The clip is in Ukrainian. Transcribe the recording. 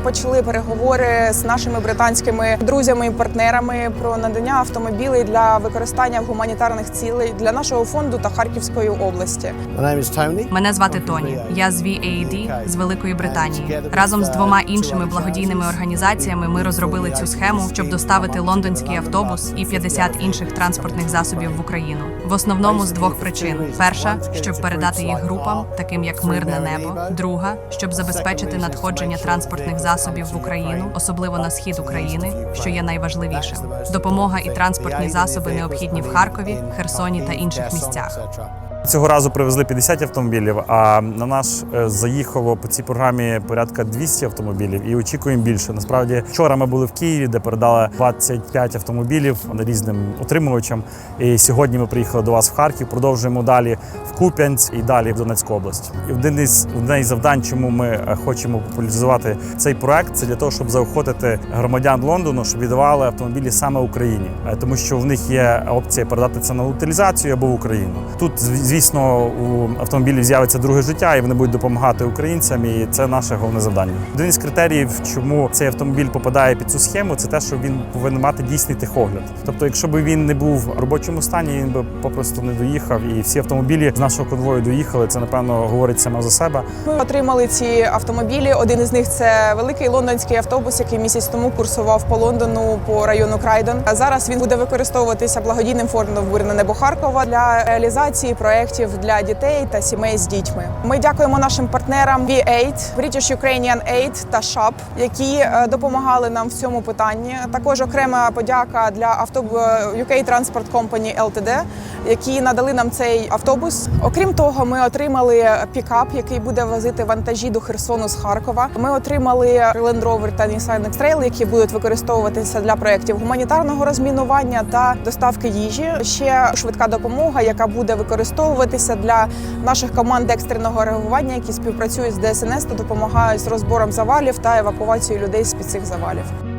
почали переговори з нашими британськими друзями і партнерами про надання автомобілів для використання в гуманітарних цілей для нашого фонду та Харківської області. Мене звати Тоні. Я з VAD з Великої Британії. Разом з двома іншими благодійними організаціями ми розробили цю схему, щоб доставити лондонський автобус і 50 інших транспортних засобів в Україну. В основному з двох причин: перша, щоб передати їх групам, таким як мирне небо. Друга, щоб забезпечити надходження транспортних засобів в Україну, особливо на схід України, що є найважливішим. Допомога і транспортні засоби необхідні в Харкові, Херсоні та інших місцях. Цього разу привезли 50 автомобілів, а на нас е, заїхало по цій програмі порядка 200 автомобілів і очікуємо більше. Насправді, вчора ми були в Києві, де передали 25 автомобілів різним отримувачам. І сьогодні ми приїхали до вас в Харків. Продовжуємо далі в Куп'янськ і далі в Донецьку область. І один із одне із завдань, чому ми е, хочемо популяризувати цей проект, це для того, щоб заохотити громадян Лондону, щоб віддавали автомобілі саме Україні, Е, тому що в них є опція передати це на утилізацію або в Україну. Тут звісно у автомобілів з'явиться друге життя, і вони будуть допомагати українцям. І це наше головне завдання. Один із критеріїв, чому цей автомобіль попадає під цю схему, це те, що він повинен мати дійсний техогляд. Тобто, якщо б він не був в робочому стані, він би попросту не доїхав. І всі автомобілі з нашого конвою доїхали. Це напевно говорить саме за себе. Ми отримали ці автомобілі. Один із них це великий лондонський автобус, який місяць тому курсував по Лондону по району Крайдон. А зараз він буде використовуватися благодійним фондом «Мирне небо Харкова для реалізації проєктів для дітей та сімей з дітьми. Ми дякуємо нашим партнерам V8, British Ukrainian Aid та SHAP, які е, допомагали нам в цьому питанні. Також окрема подяка для автобу UK Transport Company Ltd, які надали нам цей автобус. Окрім того, ми отримали пікап, який буде возити вантажі до Херсону з Харкова. Ми отримали Land Rover та Nissan X-Trail, які будуть використовуватися для проєктів гуманітарного розмінування та доставки їжі. Ще швидка допомога, яка буде використовуватися для наших команд екстреного реагування, які співпрацюють з ДСНС та допомагають з розбором завалів та евакуацією людей з під цих завалів.